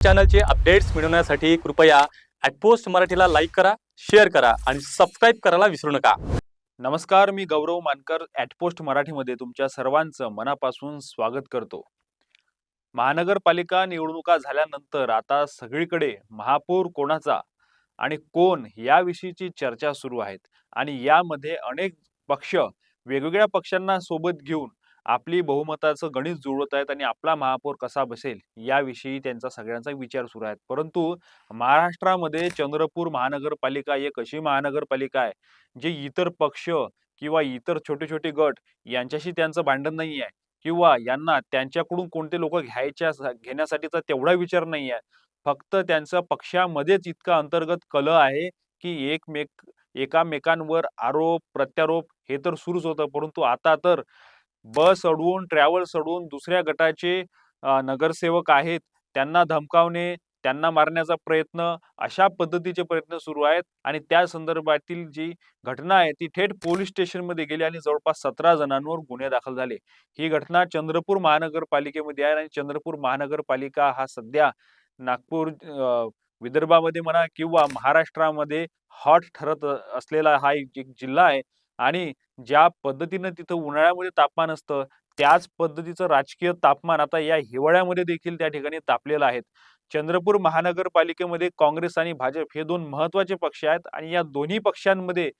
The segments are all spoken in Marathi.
चॅनलचे अपडेट्स मिळवण्यासाठी कृपया ॲटपोस्ट मराठीला लाईक करा शेअर करा आणि सबस्क्राईब करायला विसरू नका. नमस्कार मी गौरव मानकर ॲटपोस्ट मराठीमध्ये तुमच्या सर्वांचं मनापासून स्वागत करतो. महानगरपालिका निवडणुका झाल्यानंतर आता सगळीकडे महापौर कोणाचा आणि कोण याविषयीची चर्चा सुरू आहेत आणि यामध्ये अनेक पक्ष वेगवेगळ्या पक्षांना सोबत घेऊन आपली बहुमताचं गणित जुळवत आहेत आणि आपला महापौर कसा बसेल याविषयी त्यांचा सगळ्यांचा विचार सुरू आहे परंतु महाराष्ट्रामध्ये चंद्रपूर महानगरपालिका एक अशी महानगरपालिका आहे जे इतर पक्ष किंवा इतर छोटे छोटे गट यांच्याशी त्यांचं भांडण नाही आहे किंवा यांना त्यांच्याकडून कोणते लोक घ्यायच्या घेण्यासाठीचा तेवढा विचार नाही आहे. फक्त त्यांचा पक्षामध्येच इतका अंतर्गत कल आहे की एकमेक एकामेकांवर आरोप प्रत्यारोप हे तर सुरूच होतं. परंतु आता तर बस अडवून ट्रॅव्हल्स अडवून दुसऱ्या गटाचे नगरसेवक आहेत. त्यांना धमकावणे त्यांना मारण्याचा प्रयत्न अशा पद्धतीचे प्रयत्न सुरू आहेत. आणि त्या संदर्भातील जी घटना आहे ती थेट पोलीस स्टेशनमध्ये गेली आणि जवळपास सतरा जणांवर गुन्हे दाखल झाले. ही घटना चंद्रपूर महानगरपालिकेमध्ये आहे आणि चंद्रपूर महानगरपालिका हा सध्या नागपूर विदर्भामध्ये म्हणा किंवा महाराष्ट्रामध्ये हॉट ठरत असलेला हा एक जिल्हा आहे. आणि ज्या पद्धतीनं तिथं उन्हाळ्यामध्ये तापमान असतं त्याच पद्धतीचं राजकीय तापमान आता या हिवाळ्यामध्ये देखील त्या ठिकाणी तापलेलं आहे. चंद्रपूर महानगरपालिकेमध्ये काँग्रेस आणि भाजप हे दोन महत्त्वाचे पक्ष आहेत आणि या दोन्ही पक्षांमध्ये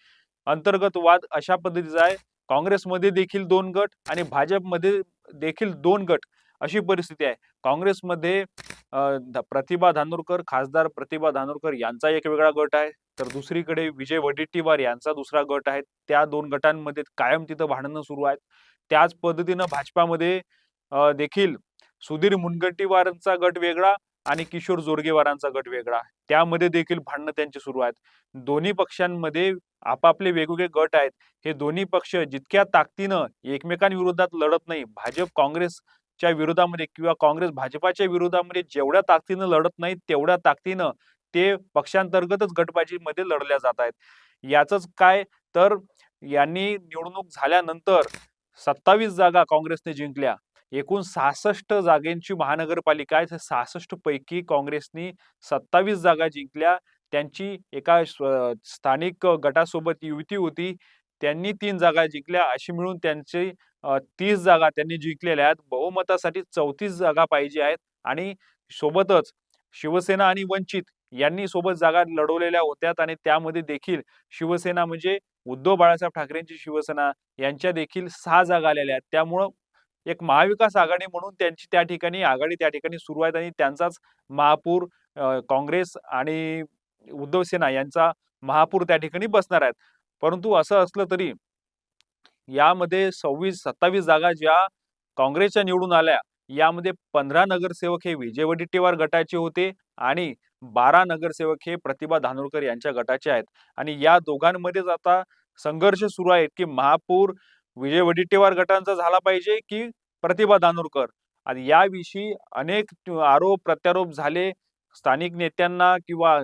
अंतर्गत वाद अशा पद्धतीचा आहे. काँग्रेसमध्ये देखील दोन गट आणि भाजपमध्ये देखील दोन गट अशी परिस्थिती आहे. काँग्रेसमध्ये प्रतिभा धानोरकर खासदार प्रतिभा धानोरकर यांचा एक वेगळा गट आहे. तर दुसरीकडे विजय वडेट्टीवार यांचा दुसरा गट आहे. त्या दोन गटांमध्ये कायम तिथं भांडणं सुरू आहेत. त्याच पद्धतीनं भाजपामध्ये देखील सुधीर मुनगंटीवारांचा गट वेगळा आणि किशोर जोरगेवारांचा गट वेगळा. त्यामध्ये देखील भांडणं त्यांची सुरू आहेत. दोन्ही पक्षांमध्ये आपापले वेगवेगळे गट आहेत. हे दोन्ही पक्ष जितक्या ताकदीनं एकमेकांविरोधात लढत नाही भाजप काँग्रेस च्या विरोधामध्ये किंवा काँग्रेस भाजपाच्या विरोधामध्ये जेवढ्या ताकदीनं लढत नाही तेवढ्या ताकदीनं ते पक्षांतर्गतच गटबाजीमध्ये लढल्या जात आहेत. याच काय तर यांनी निवडणूक झाल्यानंतर सत्तावीस जागा काँग्रेसने जिंकल्या. एकूण सहासष्ट जागेंची महानगरपालिका आहे. सहासष्ट पैकी काँग्रेसनी सत्तावीस जागा जिंकल्या. त्यांची एका स्थानिक गटासोबत युती होती. त्यांनी तीन जागा जिंकल्या. अशी मिळून त्यांची तीस जागा त्यांनी जिंकलेल्या आहेत. बहुमतासाठी चौतीस जागा पाहिजे आहेत. आणि सोबतच शिवसेना आणि वंचित यांनी सोबत जागा लढवलेल्या होत्या. आणि त्यामध्ये देखील शिवसेना म्हणजे उद्धव बाळासाहेब ठाकरेंची शिवसेना यांच्या देखील सहा जागा आलेल्या आहेत. त्यामुळं एक महाविकास आघाडी म्हणून त्यांची त्या ठिकाणी आघाडी त्या ठिकाणी सुरू आहेत. आणि त्यांचाच महापूर काँग्रेस आणि उद्धव सेना यांचा महापूर त्या ठिकाणी बसणार आहेत. परंतु असं असलं तरी यामध्ये सव्वीस सत्तावीस जागा ज्या काँग्रेसच्या निवडून आल्या यामध्ये पंधरा नगरसेवक हे विजय वडेट्टीवार गटाचे होते आणि बारा नगरसेवक हे प्रतिभा धानोरकर यांच्या गटाचे आहेत. आणि या दोघांमध्येच आता संघर्ष सुरू आहेत की महापौर विजय वडेट्टीवार गटांचा झाला पाहिजे की प्रतिभा धानोरकर? आणि याविषयी अनेक आरोप प्रत्यारोप झाले. स्थानिक नेत्यांना किंवा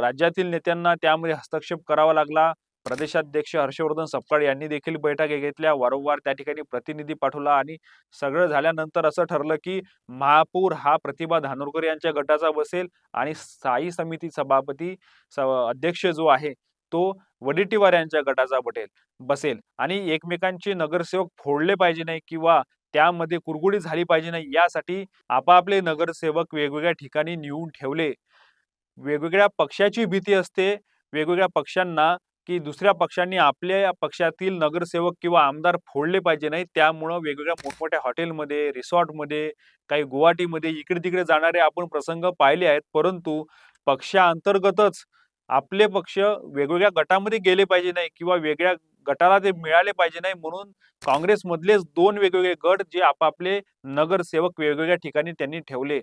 राज्यातील नेत्यांना त्यामध्ये हस्तक्षेप करावा लागला. प्रदेशाध्यक्ष हर्षवर्धन सपकाळ यांनी देखील बैठका घेतल्या. वारंवार त्या ठिकाणी प्रतिनिधी पाठवला आणि सगळं झाल्यानंतर असं ठरलं की महापूर हा प्रतिभा धानोरकर यांच्या गटाचा बसेल आणि स्थायी समिती सभापती अध्यक्ष जो आहे तो वडेट्टीवार यांच्या गटाचा बटेल बसेल. आणि एकमेकांचे नगरसेवक फोडले पाहिजे नाही किंवा त्यामध्ये कुरगुडी झाली पाहिजे नाही यासाठी आपापले नगरसेवक वेगवेगळ्या ठिकाणी नेऊन ठेवले. वेगवेगळ्या पक्षाची भीती असते. वेगवेगळ्या पक्षांना की दुसऱ्या पक्षांनी आपल्या पक्षातील नगरसेवक किंवा आमदार फोडले पाहिजे नाही. त्यामुळं वेगवेगळ्या मोठमोठ्या हॉटेलमध्ये रिसॉर्टमध्ये काही गुवाहाटीमध्ये इकडे तिकडे जाणारे आपण प्रसंग पाहिले आहेत. परंतु पक्षाअंतर्गतच आपले पक्ष वेगवेगळ्या गटामध्ये गेले पाहिजे नाही किंवा वेगळ्या गटाला ते मिळाले पाहिजे नाही म्हणून काँग्रेसमधलेच दोन वेगवेगळे गट जे आपापले नगरसेवक वेगवेगळ्या ठिकाणी त्यांनी ठेवले.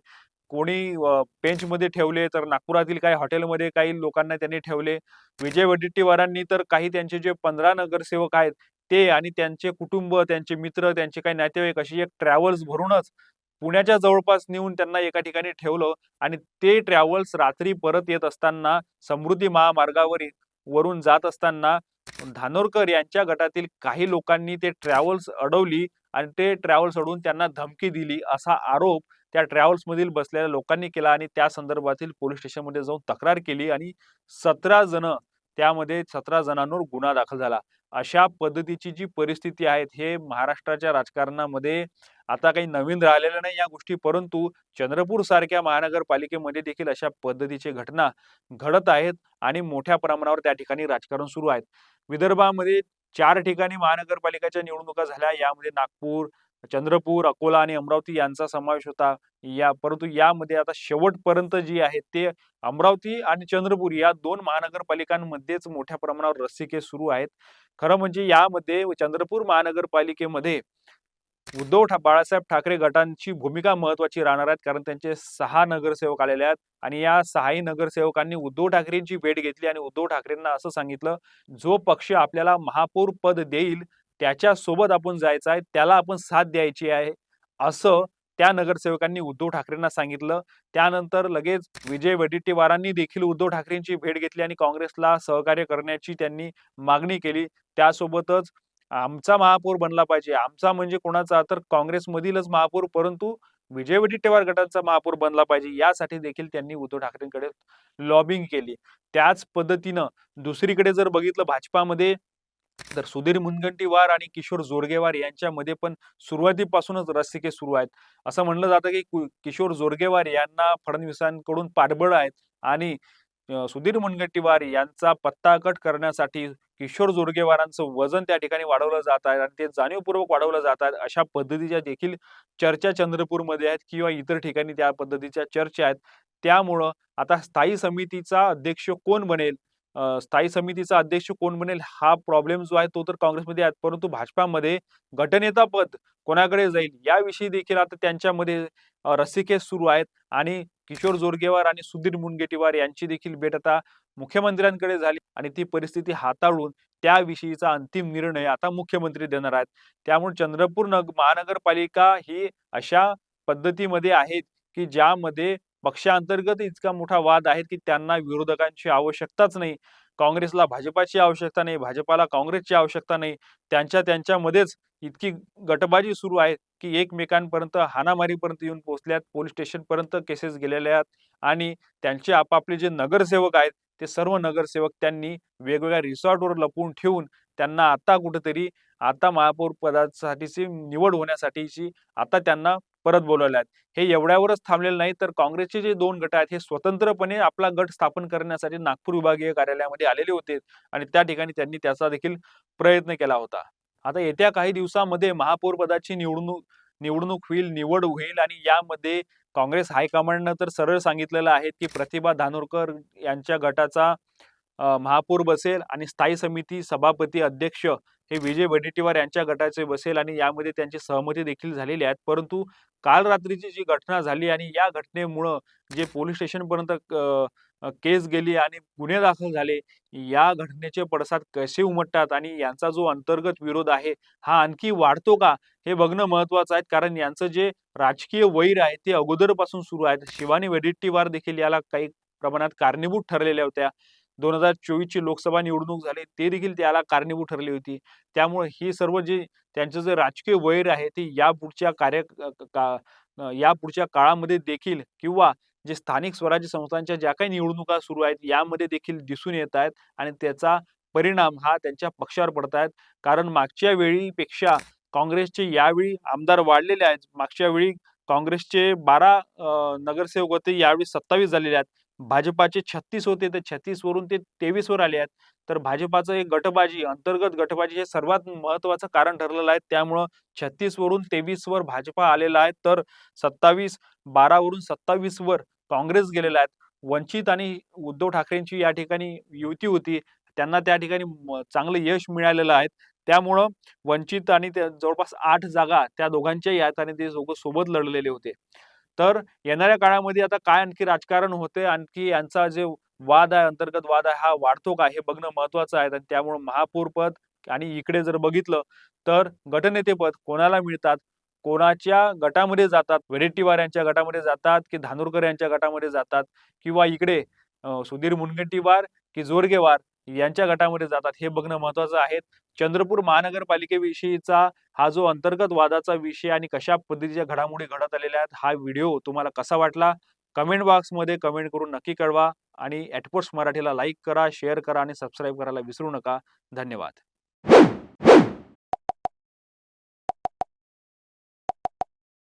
कोणी बेंचमध्ये ठेवले तर नागपुरातील काही हॉटेलमध्ये काही लोकांना त्यांनी ठेवले. विजय वडेट्टीवारांनी तर काही त्यांचे जे पंधरा नगरसेवक आहेत ते आणि त्यांचे कुटुंब त्यांचे मित्र त्यांचे काही नातेवाईक अशी एक ट्रॅव्हल्स भरूनच पुण्याच्या जवळपास नेऊन त्यांना एका ठिकाणी ठेवलं आणि ते ट्रॅव्हल्स रात्री परत येत असताना समृद्धी महामार्गावर वरून जात असताना धानोरकर यांच्या गटातील काही लोकांनी ते ट्रॅव्हल्स अडवली आणि ते ट्रॅव्हल्स अडवून त्यांना धमकी दिली असा आरोप त्या ट्रॅव्हल्समधील बसलेल्या लोकांनी केला आणि त्या संदर्भातील पोलीस स्टेशनमध्ये जाऊन तक्रार केली आणि सतरा जण त्यामध्ये सतरा जणांवर गुन्हा दाखल झाला. अशा पद्धतीची जी परिस्थिती आहे हे महाराष्ट्राच्या राजकारणामध्ये आता काही नवीन राहिलेलं नाही या गोष्टी परंतु चंद्रपूर सारख्या महानगरपालिकेमध्ये देखील अशा पद्धतीचे घटना घडत आहेत आणि मोठ्या प्रमाणावर त्या ठिकाणी राजकारण सुरू आहेत. विदर्भामध्ये चार ठिकाणी महानगरपालिकाच्या निवडणुका झाल्या यामध्ये नागपूर चंद्रपूर अकोला आणि अमरावती यांचा समावेश होता. या परंतु यामध्ये आता शेवटपर्यंत जी आहे ते अमरावती आणि चंद्रपूर या दोन महानगरपालिकांमध्येच मोठ्या प्रमाणावर रस्सीकेस सुरू आहेत. खरं म्हणजे यामध्ये चंद्रपूर महानगरपालिकेमध्ये उद्धव ठा बाळासाहेब ठाकरे गटांची भूमिका महत्वाची राहणार आहेत. कारण त्यांचे सहा नगरसेवक आलेले आहेत आणि या सहाही नगरसेवकांनी उद्धव ठाकरेंची भेट घेतली आणि उद्धव ठाकरेंना असं सांगितलं जो पक्ष आपल्याला महापौर पद देईल त्याच्यासोबत आपण जायचं आहे त्याला आपण साथ द्यायची आहे असं त्या नगरसेवकांनी उद्धव ठाकरेंना सांगितलं. त्यानंतर लगेच विजय वडेट्टीवारांनी देखील उद्धव ठाकरेंची भेट घेतली आणि काँग्रेसला सहकार्य करण्याची त्यांनी मागणी केली. त्यासोबतच आमचा महापौर बनला पाहिजे. आमचा म्हणजे कोणाचा? तर काँग्रेसमधीलच महापौर परंतु विजय वडेट्टीवार गटाचा महापौर बनला पाहिजे. यासाठी देखील त्यांनी उद्धव ठाकरेंकडे लॉबिंग केली. त्याच पद्धतीनं दुसरीकडे जर बघितलं भाजपामध्ये तर सुधीर मुनगंटीवार आणि किशोर जोरगेवार यांच्यामध्ये पण सुरुवातीपासूनच रस्तिके सुरू आहेत. असं म्हणलं जातं की किशोर जोरगेवार यांना फडणवीसांकडून पाठबळ आहेत आणि सुधीर मुनगंटीवार यांचा पत्ता कट करण्यासाठी किशोर जोरगेवारांचं वजन त्या ठिकाणी वाढवलं जात आहे आणि ते जाणीवपूर्वक वाढवलं जात आहेत अशा पद्धतीच्या देखील चर्चा चंद्रपूरमध्ये आहेत किंवा इतर ठिकाणी त्या पद्धतीच्या चर्चा आहेत. त्यामुळं आता स्थायी समितीचा अध्यक्ष कोण बनेल? स्थायी समितीचा अध्यक्ष कोण बनेल हा प्रॉब्लेम जो आहे तो तर काँग्रेसमध्ये आहे. परंतु भाजपामध्ये गटनेता पद कोणाकडे जाईल याविषयी देखील आता त्यांच्यामध्ये अं, रस्सीखेच सुरू आहेत. आणि किशोर जोरगेवार आणि सुधीर मुनगेटीवार यांची देखील भेट आता मुख्यमंत्र्यांकडे झाली आणि ती परिस्थिती हाताळून त्याविषयीचा अंतिम निर्णय आता मुख्यमंत्री देणार आहेत. त्यामुळे चंद्रपूर नग महानगरपालिका ही अशा पद्धतीमध्ये आहेत की ज्यामध्ये पक्षांतर्गत इतका मोठा वाद आहे की त्यांना विरोधकांची आवश्यकताच नाही. काँग्रेसला भाजपाची आवश्यकता नाही भाजपाला काँग्रेसची आवश्यकता नाही. त्यांच्या त्यांच्यामध्येच इतकी गटबाजी सुरू आहे की एकमेकांपर्यंत हाणामारीपर्यंत येऊन पोहोचल्यात पोलीस स्टेशनपर्यंत केसेस गेलेल्या आहेत आणि त्यांचे आपापले जे नगरसेवक आहेत ते सर्व नगरसेवक त्यांनी वेगवेगळ्या रिसॉर्टवर लपवून ठेवून त्यांना आता कुठेतरी आता महापौर पदासाठीची निवड होण्यासाठीची आता त्यांना परत बोलवले आहेत हे एवढ्यावरच थांबलेलं नाही तर काँग्रेसचे जे दोन गट आहेत हे स्वतंत्रपणे आपला गट स्थापन करण्यासाठी नागपूर विभागीय कार्यालयामध्ये आलेले होते आणि त्या ठिकाणी त्यांनी त्याचा देखील प्रयत्न केला होता. आता येत्या काही दिवसामध्ये महापौर पदाची निवडणूक निवडणूक होईल निवड होईल आणि यामध्ये काँग्रेस हायकमांडनं तर सरळ सांगितलेलं आहे की प्रतिभा धानोरकर यांच्या गटाचा महापौर बसेल आणि स्थायी समिती सभापती अध्यक्ष हे विजय वडेट्टीवार यांच्या गटाचे बसेल आणि यामध्ये त्यांची सहमती देखील झालेली आहेत परंतु काल रात्रीची जी घटना झाली आणि या घटनेमुळं जे पोलीस स्टेशन पर्यंत केस गेली आणि गुन्हे दाखल झाले या घटनेचे पडसाद कसे उमटतात आणि यांचा जो अंतर्गत विरोध आहे हा आणखी वाढतो का हे बघणं महत्वाचं आहे. कारण यांचं जे राजकीय वैर आहे ते अगोदरपासून सुरू आहेत. शिवानी वडेट्टीवार देखील याला काही प्रमाणात कारणीभूत ठरलेल्या होत्या. दोन हजार चोवीसची लोकसभा निवडणूक झाली ते देखील त्याला कारणीभूत ठरली होती. त्यामुळे ही सर्व जे त्यांचं जे राजकीय वैर आहे ते या पुढच्या कार्य का या पुढच्या काळामध्ये देखील किंवा जे स्थानिक स्वराज्य संस्थांच्या ज्या काही निवडणुका सुरू आहेत यामध्ये देखील दिसून येत आहेत आणि त्याचा परिणाम हा त्यांच्या पक्षावर पडत आहेत. कारण मागच्या वेळीपेक्षा काँग्रेसचे यावेळी आमदार वाढलेले आहेत. मागच्या वेळी काँग्रेसचे बारा नगरसेवक होते यावेळी सत्तावीस झालेले आहेत. भाजपाचे छत्तीस होते तर छत्तीस वरून ते तेवीस वर आले आहेत. तर भाजपाचं एक गटबाजी अंतर्गत गटबाजी हे सर्वात महत्वाचं कारण ठरलेलं आहे. त्यामुळं छत्तीस वरून तेवीस वर भाजपा आलेला आहे. तर सत्तावीस बारा वरून सत्तावीस वर काँग्रेस गेलेला आहेत वंचित आणि उद्धव ठाकरेंची या ठिकाणी युती होती. त्यांना त्या ठिकाणी चांगलं यश मिळालेलं आहे. त्यामुळं वंचित आणि त्या जवळपास आठ जागा त्या दोघांच्याही आहेत आणि ते दोघं सोबत लढलेले होते. तर येणाऱ्या काळामध्ये आता काय आणखी राजकारण होते? आणखी यांचा जे वाद आहे अंतर्गत वाद आहे हा वाढतो का? हे बघणं महत्वाचं आहे. आणि त्यामुळे महापौरपद आणि इकडे जर बघितलं तर गटनेतेपद कोणाला मिळतात? कोणाच्या गटामध्ये जातात? वेडेट्टीवार यांच्या गटामध्ये जातात की धानोरकर यांच्या गटामध्ये जातात? किंवा इकडे सुधीर मुनगंटीवार की जोरगेवार यांच्या गटामध्ये जातात. हे बघणं महत्वाचं आहे. चंद्रपूर महानगरपालिकेविषयीचा हा जो अंतर्गत वादाचा विषय आणि कशा पद्धतीच्या घडामोडी घडत आलेल्या आहेत हा व्हिडिओ तुम्हाला कसा वाटला? कमेंट बॉक्समध्ये कमेंट करून नक्की कळवा आणि ॲटपोर्ट्स मराठीला लाईक करा शेअर करा आणि सबस्क्राईब करायला विसरू नका. धन्यवाद.